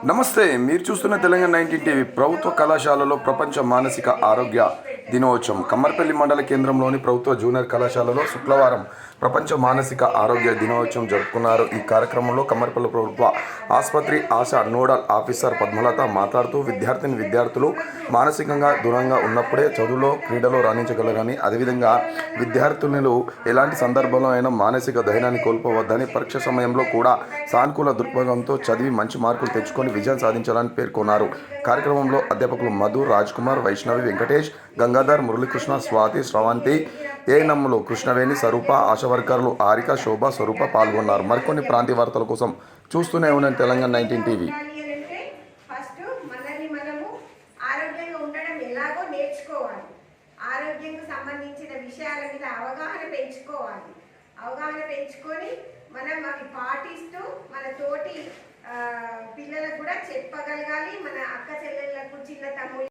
నమస్తే మీరు చూస్తున్న తెలంగాణ నైన్టీన్ టీవీ ప్రభుత్వ కళాశాలలో ప్రపంచ మానసిక ఆరోగ్య దినోత్సవం. కమ్మర్పల్లి మండల కేంద్రంలోని ప్రభుత్వ జూనియర్ కళాశాలలో శుక్రవారం ప్రపంచ మానసిక ఆరోగ్య దినోత్సవం జరుపుకున్నారు. ఈ కార్యక్రమంలో కమర్పల్లి ప్రభుత్వ ఆసుపత్రి ఆశా నోడల్ ఆఫీసర్ పద్మలత మాట్లాడుతూ విద్యార్థిని విద్యార్థులు మానసికంగా దూరంగా ఉన్నప్పుడే చదువులో క్రీడలో రాణించగలరని అదేవిధంగా విద్యార్థులు ఎలాంటి సందర్భంలో అయినా మానసిక ధైర్యాన్ని కోల్పోవద్దని పరీక్ష సమయంలో కూడా సానుకూల దృక్పథంతో చదివి మంచి మార్కులు తెచ్చుకొని విజయం సాధించాలని పేర్కొన్నారు. కార్యక్రమంలో అధ్యాపకులు మధు రాజ్ కుమార్ వైష్ణవి వెంకటేష్ గంగాధర్ మురళీకృష్ణ స్వాతి శ్రవంతి ఏఎన్ఎంలు కృష్ణవేణి స్వరూప ఆశవర్కర్లు ఆరిక శోభ స్వరూప పాల్గొన్నారు. మరికొన్ని ప్రాంతీయ వార్తల కోసం చూస్తూనే ఉన్నాను తెలంగాణ నైన్టీన్ టీవీ. ఆరోగ్యంకు సంబంధించిన విషయాల మీద అవగాహన పెంచుకోవాలి. అవగాహన పెంచుకొని మనం అవి పాటిస్తూ మన తోటి పిల్లలకు కూడా చెప్పగలగాలి. మన అక్క చెల్లెళ్ళకు చిన్న తమ్ముళ్ళు